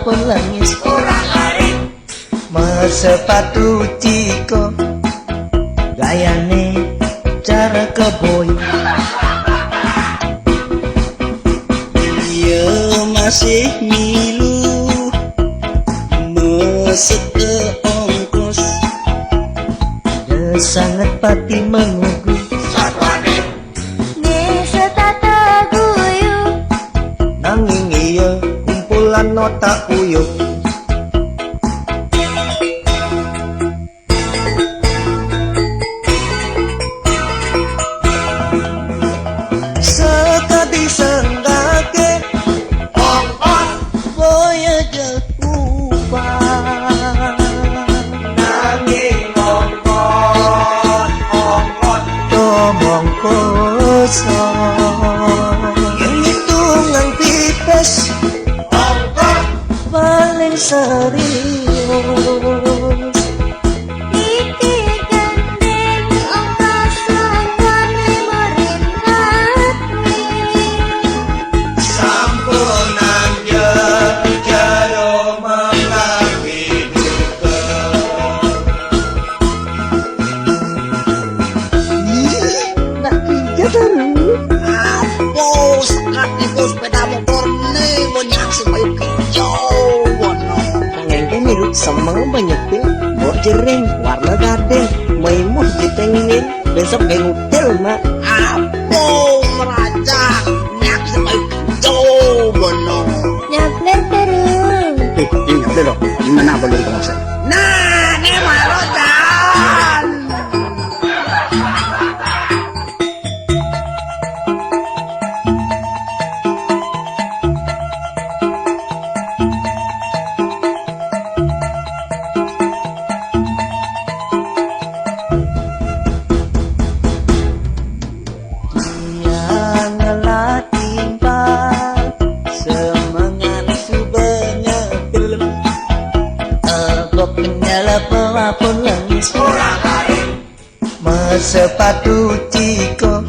pun langis Mas sepatu ciko. Gayane cara keboy Dia masih milu. Mesek ke Dia sangat pati mengugu la nota uyo Hãy subscribe cho kênh Ghiền Mì Gõ Để không bỏ lỡ những video hấp dẫn tiga terus Apo, sekat itu sepeda motor mga banyapin, Borger rin, Warna Garden, may mo, ditanginin, besok kay hotel ma. Apo, meraja, nyak sa may jobo no. Nyak na taro. Eh, ingat lalo, yung nanabalo ko sa'yo. Na! Sepatu ciko.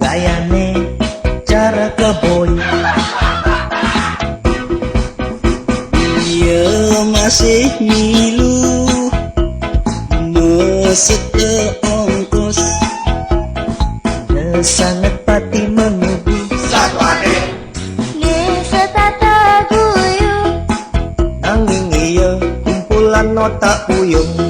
Gayane cara keboy. Dia masih milu. Mesek ke ongkos sangat pati mengubu Desa tata guyu Nanging iya kumpulan nota uyung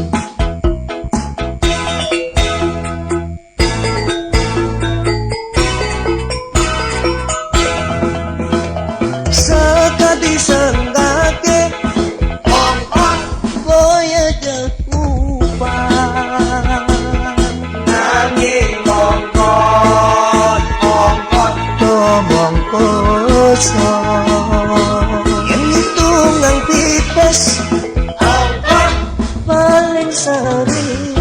puso Yan itong ang pitas Paling sa rin.